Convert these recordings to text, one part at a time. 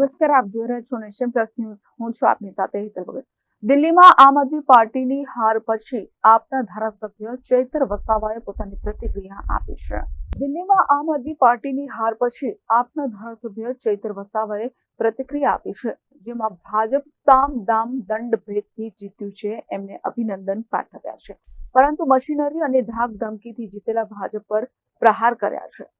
નમસ્કાર, આપ જોઈ રહ્યા છો નેશન પ્લસ ન્યૂઝ. હું છું આપની સાથે હિતલ ભગત દિલ્હીમાં આમ આદમી પાર્ટીની હાર પછી આપના ધારાસભ્ય ચૈતર વસાવાએ પોતાની પ્રતિક્રિયા આપી છે. દિલ્હીમાં આમ આદમી પાર્ટીની હાર પછી આપના ધારાસભ્ય ચૈતર વસાવાએ પ્રતિક્રિયા આપી છે, જેમાં ભાજપ સામ દામ દંડ ભેદથી જીત્યું છે, એમને અભિનંદન પાઠવ્યા છે. પરંતુ મશીનરી અને ધાક ધમકીથી જીતેલા ભાજપ પર પ્રહાર કર્યા છે.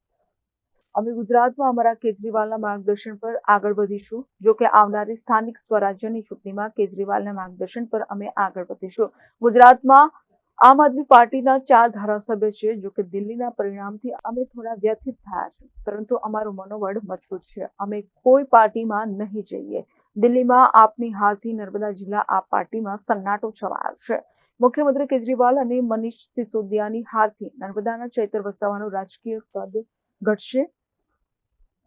અમે ગુજરાતમાં અમારા કેજરીવાલના માર્ગદર્શન પર આગળ વધીશું, જો કે આવનારી સ્થાનિક સ્વરાજ્યની ચૂંટણીમાં કેજરીવાલના માર્ગદર્શન પર અમે આગળ વધીશું. ગુજરાતમાં આમ આદમી પાર્ટીના ચાર ધારાસભ્ય છે, જો કે દિલ્હીના પરિણામથી અમે થોડા વ્યથિત થયા છે, પરંતુ અમારું મનોબળ મજબૂત છે. અમે કોઈ પાર્ટીમાં નહીં જઈએ. દિલ્હીમાં આપની હારથી નર્મદા જિલ્લા આ પાર્ટીમાં સન્નાટો છવાયો છે. મુખ્યમંત્રી કેજરીવાલ અને મનીષ સિસોદિયાની હારથી નર્મદાના ચૈતર વસાવાનું રાજકીય કદ ઘટશે.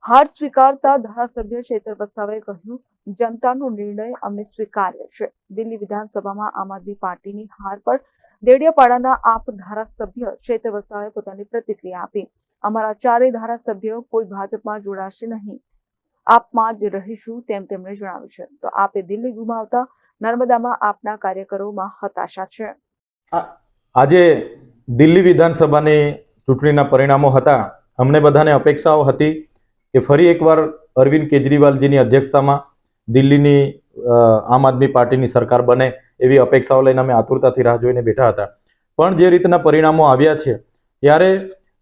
હાર સ્વીકારતા ધારાસભ્ય ચેતર વસાવાએ કહ્યું, જનતાનો નિર્ણય અમે સ્વીકાર્ય છે. દિલ્હી વિધાનસભામાં આમ આદમી પાર્ટીની હાર પર દેડિયાપાડાના આપ ધારાસભ્ય ચેતર વસાવાએ પોતાની પ્રતિક્રિયા આપી. અમારા ચારેય ધારાસભ્યો કોઈ ભાજપમાં જોડાશે નહીં. આપમાં જ રહીશું, તેમ તેમણે જણાવ્યું છે. તો આપે દિલ્હી ગુમાવતા નર્મદામાં આપના કાર્યકરોમાં હતાશા છે. આજે દિલ્હી વિધાનસભાની ચૂંટણીના પરિણામો હતા. અમને બધાને અપેક્ષાઓ હતી કે ફરી એકવાર અરવિંદ કેજરીવાલજીની અધ્યક્ષતામાં દિલ્હીની આમ આદમી પાર્ટીની સરકાર બને એવી અપેક્ષાઓ લઈને અમે આતુરતાથી રાહ જોઈને બેઠા હતા. પણ જે રીતના પરિણામો આવ્યા છે, ત્યારે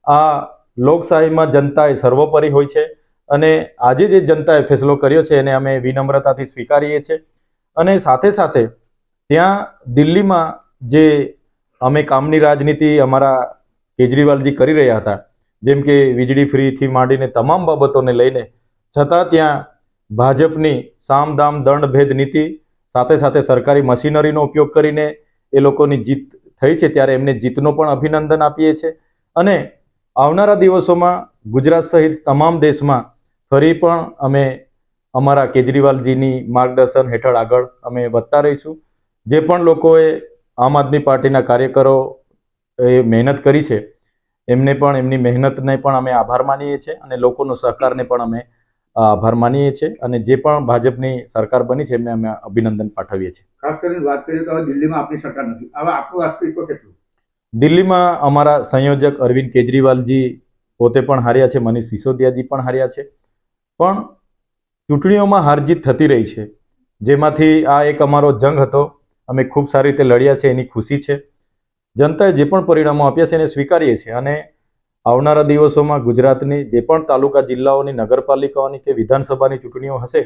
આ લોકશાહીમાં જનતા એ સર્વોપરી હોય છે અને આજે જે જનતાએ ફેસલો કર્યો છે એને અમે વિનમ્રતાથી સ્વીકારીએ છીએ અને સાથે સાથે ત્યાં દિલ્હીમાં જે અમે કામની રાજનીતિ અમારા કેજરીવાલજી કરી રહ્યા હતા જેમ કે વીજળી ફ્રીથી માંડીને તમામ બાબતોને લઈને, છતાં ત્યાં ભાજપની સામદામ દંડ ભેદ નીતિ, સાથે સાથે સરકારી મશીનરીનો ઉપયોગ કરીને એ લોકોની જીત થઈ છે ત્યારે એમને જીતનો પણ અભિનંદન આપીએ છીએ અને આવનારા દિવસોમાં ગુજરાત સહિત તમામ દેશમાં ફરી પણ અમે અમારા કેજરીવાલજીની માર્ગદર્શન હેઠળ આગળ અમે વધતા રહીશું. જે પણ લોકોએ આમ આદમી પાર્ટીના કાર્યકરો એ મહેનત કરી છે એમને પણ એમની મહેનતને પણ અમે આભાર માનીએ છીએ અને લોકોનો સહકારને પણ અમે આભાર માનીએ છીએ અને જે પણ ભાજપની સરકાર બની છે એમને અમે અભિનંદન પાઠવીએ છીએ. ખાસ કરીને વાત કરીએ તો દિલ્હીમાં આપણી સરકાર નથી. હવે આપણું અસ્તિત્વ કેટલું? દિલ્હીમાં અમારા સંયોજક અરવિંદ કેજરીવાલજી પોતે પણ હાર્યા છે મનીષ સિસોદિયાજી પણ હાર્યા છે. પણ ચૂંટણીઓમાં હારજીત થતી રહી છે. જેમાંથી આ એક અમારો જંગ હતો. અમે ખૂબ સારી રીતે લડ્યા છે એની ખુશી છે. જનતાએ જે પણ પરિણામો આપ્યા છે એને સ્વીકારીએ છીએ અને આવનારા દિવસોમાં ગુજરાતની જે પણ તાલુકા જિલ્લાઓની નગરપાલિકાઓની કે વિધાનસભાની ચૂંટણીઓ હશે,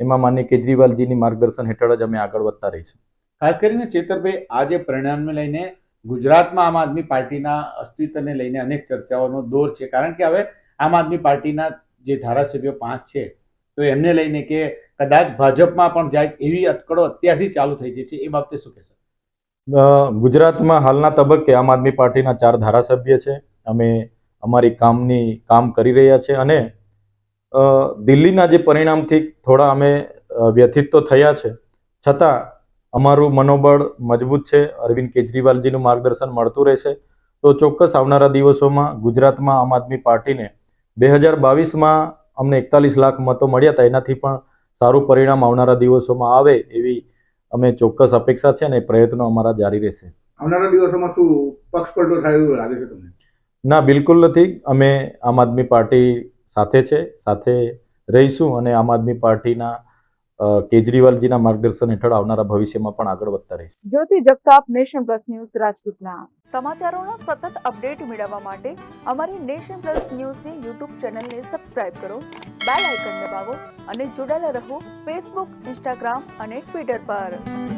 એમાં માન્ય કેજરીવાલજીની માર્ગદર્શન હેઠળ જ અમે આગળ વધતા રહીશું. ખાસ કરીને ચેતરભાઈ, આ જે પરિણામને લઈને ગુજરાતમાં આમ આદમી પાર્ટીના અસ્તિત્વને લઈને અનેક ચર્ચાઓનો દોર છે. કારણ કે હવે આમ આદમી પાર્ટીના જે ધારાસભ્યો પાંચ છે, તો એમને લઈને કે કદાચ ભાજપમાં પણ જાય એવી અટકળો અત્યારથી ચાલુ થઈ ગઈ છે. એ બાબતે શું કહેશો? ગુજરાતમાં હાલના તબક્કે આમ આદમી પાર્ટીના ચાર ધારાસભ્ય છે. અમે અમારી કામની કામ કરી રહ્યા છે અને દિલ્હીના જે પરિણામથી થોડા અમે વ્યથિત તો થયા છે. છતાં અમારું મનોબળ મજબૂત છે. અરવિંદ કેજરીવાલજીનું માર્ગદર્શન મળતું રહેશે. તો ચોક્કસ આવનારા દિવસોમાં ગુજરાતમાં આમ આદમી પાર્ટીને બે હજાર બાવીસમાં અમને એકતાલીસ લાખ મતો મળ્યા હતા. એનાથી પણ સારું પરિણામ આવનારા દિવસોમાં આવે એવી અમે ચોક્કસ અપેક્ષા છે અને પ્રયત્નો અમારા જારી રહેશે. આવનારા દિવસોમાં શું પક્ષ પલટો થાય એવું લાગે છે તમને? ના બિલકુલ નથી. અમે આમ આદમી પાર્ટી સાથે છે સાથે રહીશું અને આમ આદમી પાર્ટીના કેજરીવાલજીના માર્ગદર્શન હેઠળ આવનારા ભવિષ્યમાં પણ આગળ વધતા રહે Jyoti Jagtap nation plus news રાજપૂતના. સમાચારોના સતત અપડેટ મેળવવા માટે અમારી નેશન પ્લસ ન્યૂઝની યુટ્યુબ ચેનલને સબસ્ક્રાઇબ કરો, બેલ આઇકન દબાવો અને જોડાયેલા રહો ફેસબુક, ઇન્સ્ટાગ્રામ અને ટ્વિટર પર.